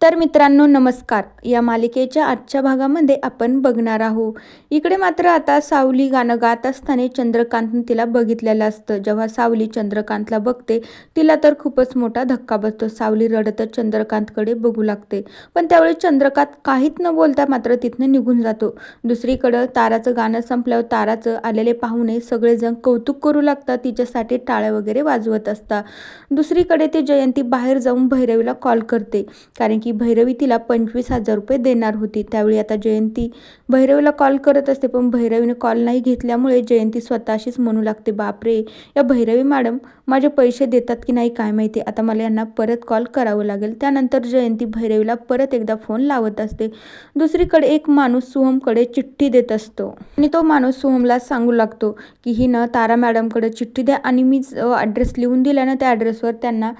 तर मित्रांनो नमस्कार. या मालिकेच्या आजच्या भागामध्ये आपण बघणार आहोत. इकडे मात्र आता सावली गाणं गात असताना चंद्रकांतनं तिला बघितलेलं असतं. जेव्हा सावली चंद्रकांतला बघते तिला तर खूपच मोठा धक्का बसतो. सावली रडतच चंद्रकांतकडे बघू लागते. पण त्यावेळी चंद्रकांत काहीच न बोलता मात्र तिथनं निघून जातो. दुसरीकडं ताराचं गाणं संपल्यावर ताराचं आलेले पाहुणे सगळेजण कौतुक करू लागतात. तिच्यासाठी टाळ्या वगैरे वाजवत असतात. दुसरीकडे ते जयंती बाहेर जाऊन भैरवीला कॉल करते. कारण की की भैरवी तिला पंचवीस हजार रुपये देणार होती. त्यावेळी आता जयंती भैरवीला कॉल करत असते पण भैरवीने कॉल नाही घेतल्यामुळे जयंती स्वतःशीच म्हणू लागते बापरे या भैरवी मॅडम माझे पैसे देतात की नाही काय माहिती? आता मला यांना परत कॉल करावं लागेल. त्यानंतर जयंती भैरवीला परत एकदा फोन लावत असते. दुसरीकडे एक माणूस सोहमकडे चिठ्ठी देत असतो. आणि तो माणूस सोहमला सांगू लागतो की ही न तारा मॅडमकडे चिठ्ठी द्या आणि मी ॲड्रेस लिहून दिला ना त्या ॲड्रेसवर त्यांना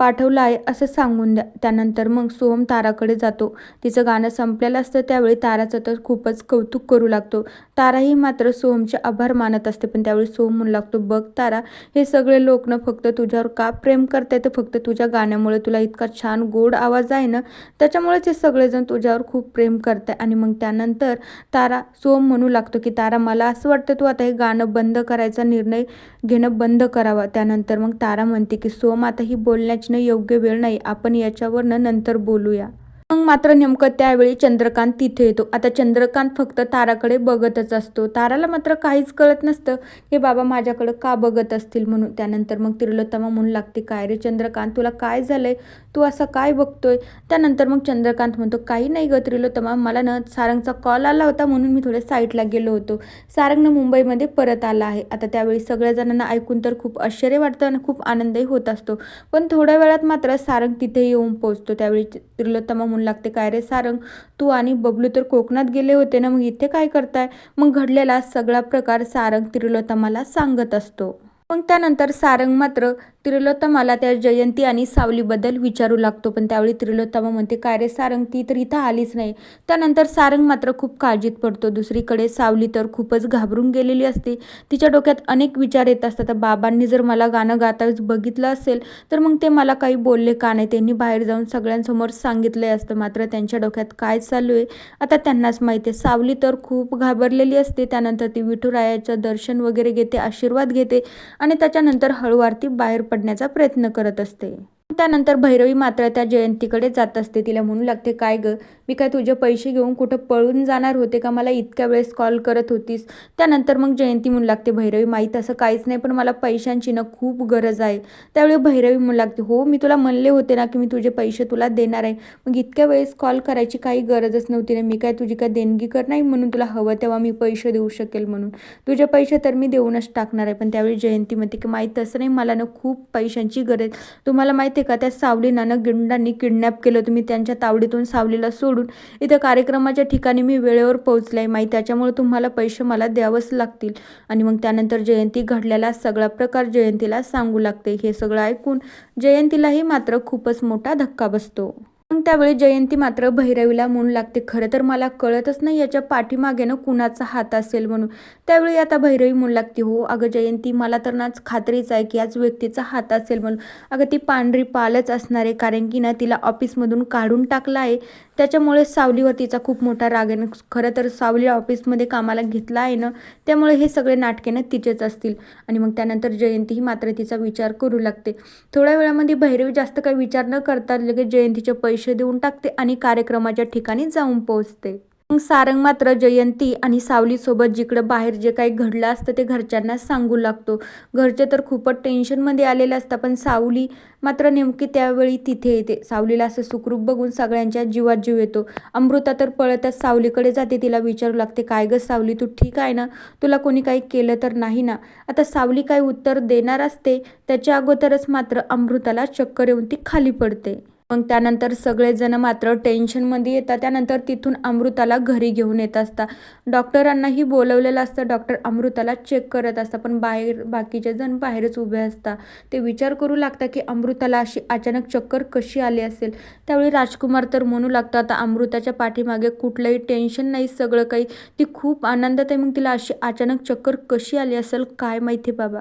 पाठवलं आहे असं सांगून द्या. त्यानंतर मग सोहम ताराकडे जातो. तिचं गाणं संपलेलं असतं त्यावेळी ताराचं तर खूपच कौतुक करू लागतो. ताराही मात्र सोहमचे आभार मानत असते पण त्यावेळी सोहम म्हणू लागतो बघ तारा हे सगळे लोक ना फक्त तुझ्यावर का प्रेम करताय तर फक्त तुझ्या गाण्यामुळे तुला इतका छान गोड आवाज आहे ना? त्याच्यामुळेच हे सगळेजण तुझ्यावर खूप प्रेम करताय आणि मग त्यानंतर तारा सोहम म्हणू लागतो की तारा मला असं वाटतं तू आता हे गाणं बंद करायचा निर्णय घेणं बंद करावा. त्यानंतर मग तारा म्हणते की सोम आता ही बोलण्याची योग्य वेळ नाही. आपण याच्यावरनं नंतर बोलूया. मग मात्र नेमकं त्यावेळी चंद्रकांत तिथे येतो. आता चंद्रकांत फक्त ताराकडे बघतच असतो. ताराला मात्र काहीच कळत नसतं की बाबा माझ्याकडं का बघत असतील म्हणून. त्यानंतर मग तिरुलोत्तमा म्हणून लागते काय रे चंद्रकांत तुला काय झालंय? तू असं काय बघतोय? त्यानंतर मग चंद्रकांत म्हणतो काही नाही ग त्रिलोत्तमा मला ना सारंगचा कॉल आला होता म्हणून मी थोडे साईटला गेलो होतो. सारंगनं मुंबईमध्ये परत आला आहे. आता त्यावेळी सगळ्या जणांना ऐकून तर खूप आश्चर्य वाटतं आणि खूप आनंदही होत असतो. पण थोड्या वेळात मात्र सारंग तिथे येऊन पोहोचतो. त्यावेळी त्रिलोत्तमा म्हणून लागते. काय रे सारंग? तू आणि बबलू तर कोकणात गेले होते ना मग इथे काय करताय? मग घडलेला सगळा प्रकार सारंग त्रिलोत्तमाला सांगत असतो. मग त्यानंतर सारंग मात्र त्रिलोत्तमाला त्या जयंती आणि सावलीबद्दल विचारू लागतो. पण त्यावेळी त्रिलोत्तमा म्हणते काय रे सारंग ती तर इथं आलीच नाही. त्यानंतर सारंग मात्र खूप काळजीत पडतो. दुसरीकडे सावली तर खूपच घाबरून गेलेली असते. तिच्या डोक्यात अनेक विचार येत असतात. बाबांनी जर मला गाणं गाता बघितलं असेल तर मग ते मला काही बोलले का नाही त्यांनी बाहेर जाऊन सगळ्यांसमोर सांगितले असतं. मात्र त्यांच्या डोक्यात काय चालू आहे आता त्यांनाच माहिती आहे. सावली तर खूप घाबरलेली असते. त्यानंतर ती विठुरायाचं दर्शन वगैरे घेते आशीर्वाद घेते आणि त्याच्यानंतर हळूवार बाहेर पडण्याचा प्रयत्न करत असते. त्यानंतर भैरवी मात्र त्या जयंतीकडे जात असते. तिला म्हणू लागते काय ग मी काय तुझे पैसे घेऊन कुठं पळून जाणार होते का? मला इतक्या वेळेस कॉल करत होतीस. त्यानंतर मग जयंती म्हणू लागते भैरवी माहीत असं काहीच नाही पण मला पैशांची ना खूप गरज आहे. त्यावेळी भैरवी म्हणू लागते हो मी तुला म्हणले होते ना की मी तुझे पैसे तुला देणार आहे. मग इतक्या वेळेस कॉल करायची काही गरजच नव्हती ना. मी काय तुझी काय देणगी कर नाही म्हणून तुला हवं तेव्हा मी पैसे देऊ शकेल म्हणून. तुझे पैसे तर मी देऊनच टाकणार आहे. पण त्यावेळी जयंती म्हणते की माहीत असं नाही मला ना खूप पैशांची गरज तुम्हाला माहिती माहिती का त्या सावलीनानं गिंडांनी किडनॅप केलं तुम्ही त्यांच्या तावडीतून सावलीला सोडून इथं कार्यक्रमाच्या ठिकाणी मी वेळेवर पोहोचले. आहे माई त्याच्यामुळे तुम्हाला पैसे मला द्यावंच लागतील. आणि मग त्यानंतर जयंती घडलेला सगळा प्रकार जयंतीला सांगू लागते. हे सगळं ऐकून जयंतीलाही मात्र खूपच मोठा धक्का बसतो. मग त्यावेळी जयंती मात्र भैरवीला म्हणू लागते खरं तर मला कळतच नाही याच्या पाठीमागे ना कुणाचा हात असेल म्हणून. त्यावेळी आता भैरवी म्हणू लागते हो अगं जयंती मला तर नाच खात्रीच आहे की याच व्यक्तीचा हात असेल म्हणून. अगं ती पांढरी पालच असणार आहे कारण की ना तिला ऑफिसमधून काढून टाकलं आहे. त्याच्यामुळे सावलीवर तिचा खूप मोठा राग आहे. खरं तर सावली ऑफिसमध्ये कामाला घेतला आहे ना त्यामुळे हे सगळे नाटके ना तिचेच असतील. आणि मग त्यानंतर जयंती ही मात्र तिचा विचार करू लागते. थोड्या वेळामध्ये भैरवी जास्त काही विचार न करता लगेच जयंतीचे पैसे देऊन टाकते आणि कार्यक्रमाच्या ठिकाणी जाऊन पोहोचते. मग सारंग मात्र जयंती आणि सावलीसोबत जिकडं बाहेर जे काही घडलं असतं ते घरच्यांना सांगू लागतो. घरचे तर खूपच टेन्शनमध्ये आलेले असतात पण सावली मात्र नेमकी त्यावेळी तिथे येते. सावलीला असं सुखरूप बघून सगळ्यांच्या जीवात जीव येतो. अमृता तर पळतच सावलीकडे जाते तिला विचारू लागते काय गं सावली तू ठीक आहे ना? तुला कोणी काही केलं तर नाही ना? आता सावली काय उत्तर देणार असते त्याच्या अगोदरच मात्र अमृताला चक्कर येऊन ती खाली पडते. मग त्यानंतर सगळेजण मात्र टेन्शनमध्ये येतात. त्यानंतर तिथून अमृताला घरी घेऊन येत असतात. डॉक्टरांनाही बोलवलेलं असतं. डॉक्टर अमृताला चेक करत असतात. पण बाहेर बाकीचे जण बाहेरच उभे असतात. ते विचार करू लागतात की अमृताला अशी अचानक चक्कर कशी आली असेल? त्यावेळी राजकुमार तर म्हणू लागतं आता अमृताच्या पाठीमागे कुठलंही टेन्शन नाही सगळं काही. ती खूप आनंदात आहे. मग तिला अशी अचानक चक्कर कशी आली असेल? काय माहिती बाबा.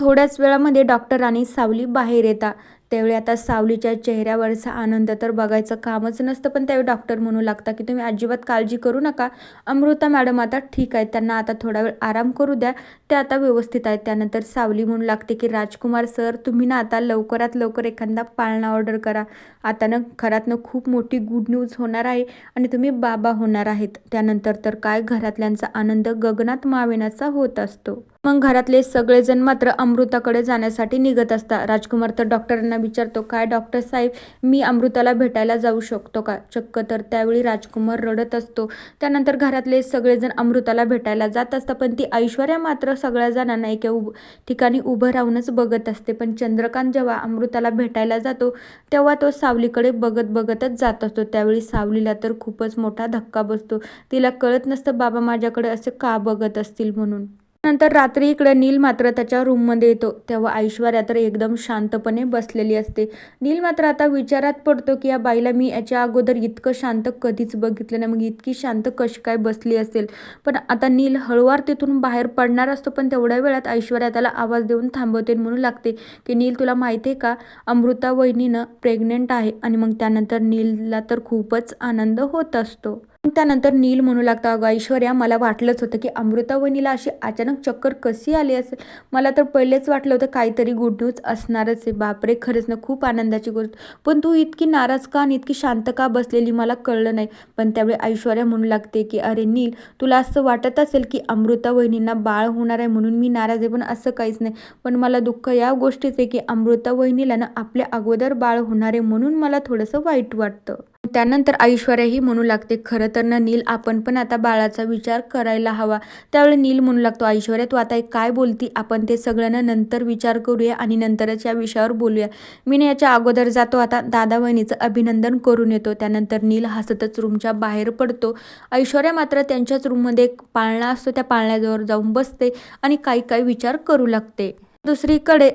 थोड्याच वेळामध्ये डॉक्टर आणि सावली बाहेर येतात. त्यावेळी आता सावलीच्या चेहऱ्यावरचा आनंद तर बघायचं कामच नसतं पण त्यावेळी डॉक्टर म्हणू लागता की तुम्ही अजिबात काळजी करू नका. अमृता मॅडम आता ठीक आहेत त्यांना आता थोडा वेळ आराम करू द्या. ते आता व्यवस्थित आहेत. त्यानंतर सावली म्हणू लागते की राजकुमार सर तुम्ही ना आता लवकरात लवकर एखादा पाळणा ऑर्डर करा. आता ना घरातनं खूप मोठी गुड न्यूज होणार आहे आणि तुम्ही बाबा होणार आहेत. त्यानंतर तर काय घरातल्यांचा आनंद गगनात मावेनाचा होत असतो. मग घरातले सगळेजण मात्र अमृताकडे जाण्यासाठी निघत असतात. राजकुमार तर डॉक्टरांना विचारतो काय डॉक्टर साहेब मी अमृताला भेटायला जाऊ शकतो का? चक्क तर त्यावेळी राजकुमार रडत असतो. त्यानंतर घरातले सगळेजण अमृताला भेटायला जात असतात पण ती ऐश्वर्या मात्र सगळ्या जणांना एका उभ ठिकाणी उभं राहूनच बघत असते. पण चंद्रकांत जेव्हा अमृताला भेटायला जातो तेव्हा तो सावलीकडे बघत बघतच जात असतो. त्यावेळी सावलीला तर खूपच मोठा धक्का बसतो. तिला कळत नसतं बाबा माझ्याकडे असे का बघत असतील? म्हणून. नंतर रात्री इकडे नील मात्र त्याच्या रूममध्ये येतो. तेव्हा ऐश्वर्या तर एकदम शांतपणे बसलेली असते. नील मात्र आता विचारात पडतो की या बाईला मी याच्या अगोदर इतकं शांत कधीच बघितलं नाही. मग इतकी शांत कशी काय बसली असेल? पण आता नील हळूवार तिथून बाहेर पडणार असतो पण तेवढ्या वेळात ऐश्वर्या त्याला आवाज देऊन थांबवते म्हणू लागते की नील तुला माहिती आहे का? अमृता वहिनीनं प्रेग्नेंट आहे आणि मग त्यानंतर नीलला तर खूपच आनंद होत असतो. त्यानंतर नील म्हणू लागता अगं ऐश्वर्या मला वाटलंच होतं की अमृता वहिनीला अशी अचानक चक्कर कशी आली असेल? मला तर पहिलेच वाटलं होतं काहीतरी गुड न्यूज असणारच आहे. बापरे खरंच ना खूप आनंदाची गोष्ट. पण तू इतकी नाराज का आणि इतकी शांत का बसलेली मला कळलं नाही. पण त्यावेळी ऐश्वर्या म्हणू लागते की अरे नील तुला असं वाटत असेल की अमृता वहिनींना बाळ होणार आहे म्हणून मी नाराज आहे पण असं काहीच नाही. पण मला दुःख या गोष्टीचं आहे की अमृता वहिनीला ना आपल्या अगोदर बाळ होणार आहे म्हणून मला थोडंसं वाईट वाटतं. त्यानंतर ऐश्वर्याही म्हणू लागते खरं तर ना नील आपण पण आता बाळाचा विचार करायला हवा. त्यावेळी नील म्हणू लागतो ऐश्वर्या तू आता एक काय बोलती? आपण ते सगळ्यांना नंतर विचार करूया आणि नंतरच या विषयावर बोलूया. मी ना याच्या अगोदर जातो आता दादा वहिनीचं अभिनंदन करून येतो. त्यानंतर नील हसतच रूमच्या बाहेर पडतो. ऐश्वर्या मात्र त्यांच्याच रूममध्ये एक पाळणा असतो त्या पाळण्याजवळ जाऊन बसते आणि काही काही विचार करू लागते. दुसरीकडे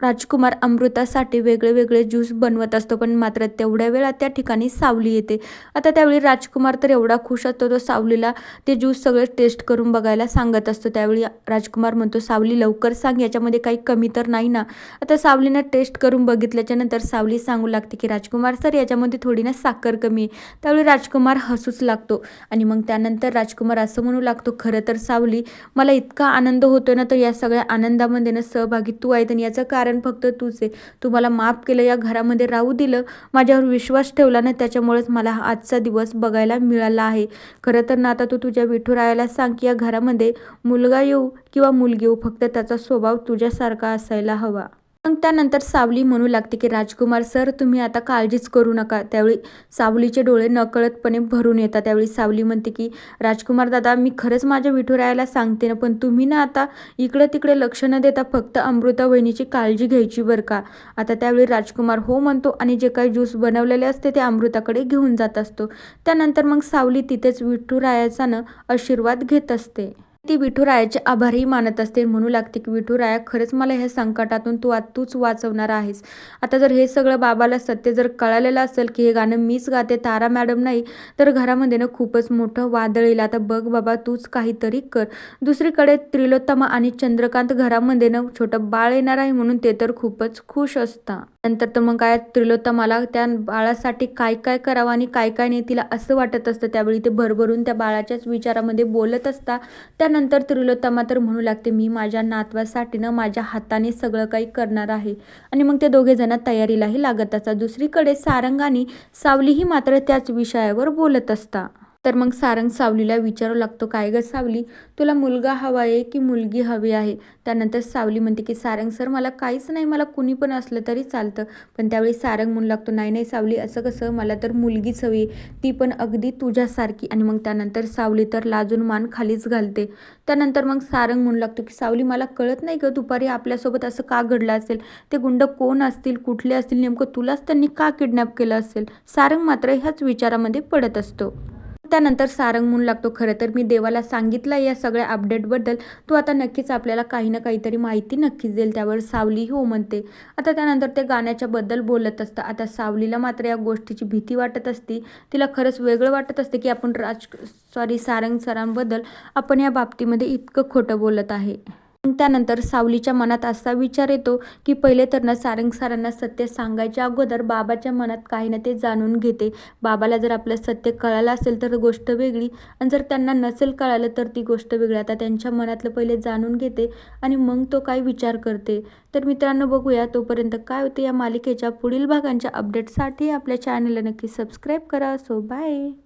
राजकुमार अमृतासाठी वेगळे वेगळे ज्यूस बनवत असतो पण मात्र तेवढ्या वेळा त्या ठिकाणी सावली येते. आता त्यावेळी राजकुमार तर एवढा खुश असतो तो सावलीला ते ज्यूस सगळे टेस्ट करून बघायला सांगत असतो. त्यावेळी राजकुमार म्हणतो सावली लवकर सांग याच्यामध्ये काही कमी तर नाही ना? आता सावलीनं टेस्ट करून बघितल्याच्या नंतर सावली सांगू लागते की राजकुमार सर याच्यामध्ये थोडी ना साखर कमी आहे. त्यावेळी राजकुमार हसूच लागतो आणि मग त्यानंतर राजकुमार असं म्हणू लागतो खरं तर सावली मला इतका आनंद होतो ना तर या सगळ्या आनंदामध्ये ना सहभागी तू आहे आणि याचं कारण कारण फक्त तूच आहे. तू मला माफ केलं या घरामध्ये राहू दिलं. माझ्यावर विश्वास ठेवला ना त्याच्यामुळेच मला हा आजचा दिवस बघायला मिळाला आहे. खरं तर ना आता तू तुझ्या विठुरायाला सांग की या घरामध्ये मुलगा येऊ किंवा मुलगी येऊ फक्त त्याचा स्वभाव तुझ्यासारखा असायला हवा. मग त्यानंतर सावली म्हणू लागते की राजकुमार सर तुम्ही आता काळजीच करू नका. त्यावेळी सावलीचे डोळे नकळतपणे भरून येतात. त्यावेळी सावली म्हणते की राजकुमार दादा मी खरंच माझ्या विठुरायाला सांगते ना पण तुम्ही ना आता इकडं तिकडे लक्ष न देता फक्त अमृता वहिनीची काळजी घ्यायची बरं का? आता त्यावेळी राजकुमार हो म्हणतो आणि जे काही ज्यूस बनवलेले असते ते अमृताकडे घेऊन जात असतो. त्यानंतर मग सावली तिथेच विठुरायाचा आशीर्वाद घेत असते. ती विठुरायाचे आभारही मानत असते. म्हणू लागते की विठुराया खरंच मला ह्या संकटातून तू आत तूच वाचवणार आहेस. आता जर हे सगळं बाबाला सत्य जर कळालेलं असेल की हे गाणं मीच गाते तारा मॅडम नाही तर घरामध्ये ना खूपच मोठं वादळ येईल. आता बघ बाबा तूच काहीतरी कर. दुसरीकडे त्रिलोत्तमा आणि चंद्रकांत घरामध्ये ना छोटं बाळ येणार आहे म्हणून ते तर खूपच खुश असतात. नंतर तर मग काय त्रिलोत्तमाला त्या बाळासाठी काय काय करावं आणि काय काय नाही तिला असं वाटत असतं. त्यावेळी ते भरभरून त्या बाळाच्याच विचारामध्ये बोलत असता त्यानंतर त्रिलोत्तमा तर म्हणू लागते मी माझ्या नातवासाठी ना माझ्या हाताने सगळं काही करणार आहे. आणि मग ते दोघे जण तयारीलाही लागत असतात. दुसरीकडे सारंग आणि सावलीही मात्र त्याच विषयावर बोलत असता. तर मग सारंग सावलीला विचारू लागतो काय ग सावली? तुला मुलगा हवा आहे की मुलगी हवी आहे? त्यानंतर सावली म्हणते की सारंग सर मला काहीच नाही मला कुणी पण असलं तरी चालतं. पण त्यावेळी सारंग म्हणू लागतो नाही नाही सावली असं कसं? मला तर मुलगीच हवी आहे. ती पण अगदी तुझ्यासारखी. आणि मग त्यानंतर सावली तर लाजून मान खालीच घालते. त्यानंतर मग सारंग म्हणू लागतो की सावली मला कळत नाही ग दुपारी आपल्यासोबत असं का घडलं असेल? ते गुंड कोण असतील? कुठले असतील? नेमकं तुलाच त्यांनी का किडनॅप केलं असेल? सारंग मात्र ह्याच विचारामध्ये पडत असतो. त्यानंतर सारंग म्हणून लागतो खरं तर मी देवाला सांगितलं या सगळ्या अपडेटबद्दल तो आता नक्कीच आपल्याला काही ना काहीतरी माहिती नक्कीच देईल. त्यावर सावली हो म्हणते. आता त्यानंतर ते गाण्याच्याबद्दल बोलत असतं. आता सावलीला मात्र या गोष्टीची भीती वाटत असती. तिला खरंच वेगळं वाटत असते की आपण राज सॉरी सारंग सरांबद्दल आपण या बाबतीमध्ये इतकं खोटं बोलत आहे. त्यानंतर सावलीच्या मनात असा विचार येतो की पहिले तर ना सारंग सरांना सत्य सांगायच्या अगोदर बाबाच्या मनात काही ना ते जाणून घेते. बाबाला जर आपलं सत्य कळालं असेल तर गोष्ट वेगळी आणि जर त्यांना नसेल कळालं तर ती गोष्ट वेगळी. आता त्यांच्या मनातलं पहिले जाणून घेते आणि मग तो काय विचार करते. तर मित्रांनो बघूया तोपर्यंत काय होते या मालिकेच्या पुढील भागांच्या अपडेटसाठी आपल्या चॅनलला नक्की सबस्क्राईब करा. So bye